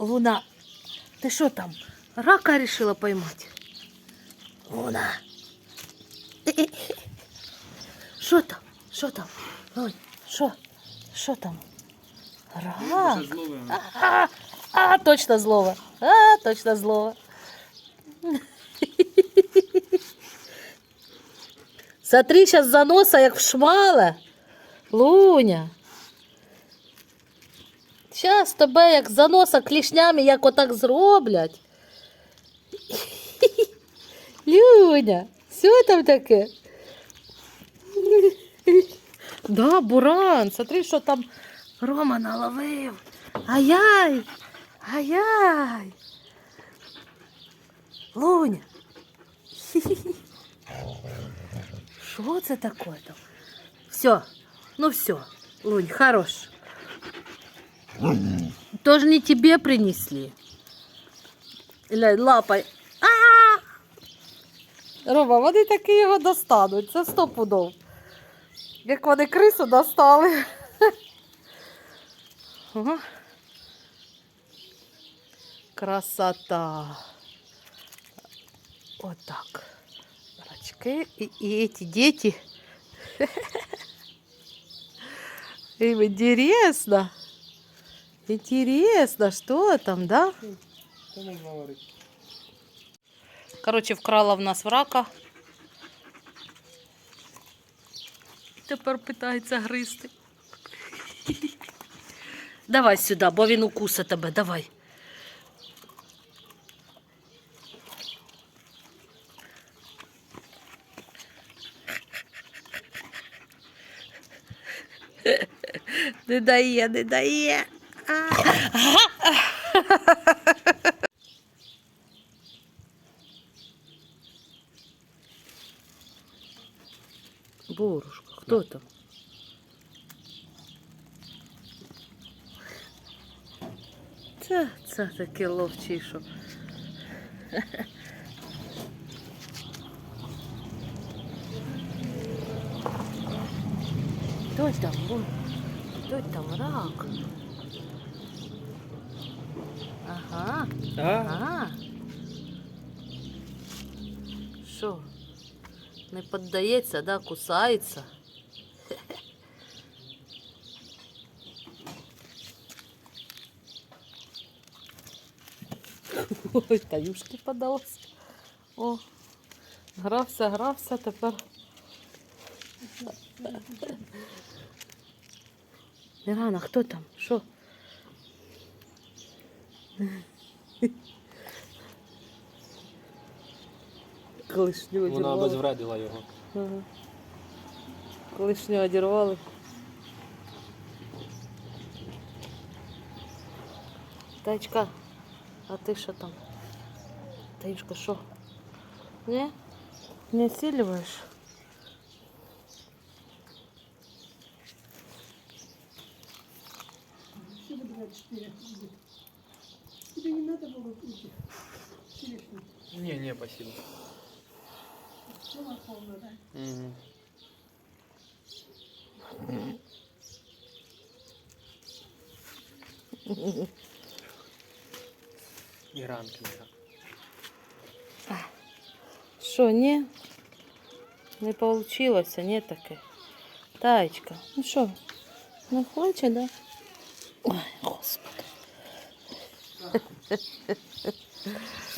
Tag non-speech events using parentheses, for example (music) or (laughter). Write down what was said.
Луна, ти що там? Рака рішила поймати? Луна. Що там? Що там? Ой, що? Що там? Рак. Зловимо. А, а, точно злого. А, точно злого. Смотри, сейчас заноса, як в шмала. Луня. Сейчас тебе як заноса клішнями, як отак зроблять. Люня, що там таке? Да, буран, смотри, що там Рома наловив. Ай-яй! Ай-яй! Луня! Що це таке там? Все, ну все, Лунь, хорош. Тоже не тебе принесли. Ля, лапай. А! Рома, вони таки його достануть. Це сто пудов. Як вони крису достали. Красота. Вот так. Рачки и, и эти дети. Им интересно. Интересно, что там, да? Що можна говорити? Короче, вкрала в нас врака. Тепер питається гризти. Давай сюди, бо він укусить тебе, давай. Не дає, не дає. Борушка, хто там? Це, це таке ловчий, що. Хто там? Вон, Хто там рак? Ага, А? ага. Що? Не піддається, да, кусається. (laughs) Ой, та юшки подалась. О, грався, грався, тепер. Мірана, хто там? Що? Колишню Вона одірвали. обезвредила його. Ага. Колишню одірвали. Тачка, а ти що там? Таїшка, що? Не? Не сілюєш? Всі 40 этих. Филишных. Не, не, спасибо. Ну, полно, да? Угу. І ранки вже. Що. А, не получилося. А Таечка. Ну что, не ну, хоче, да? Ой, господи. Yeah. (laughs)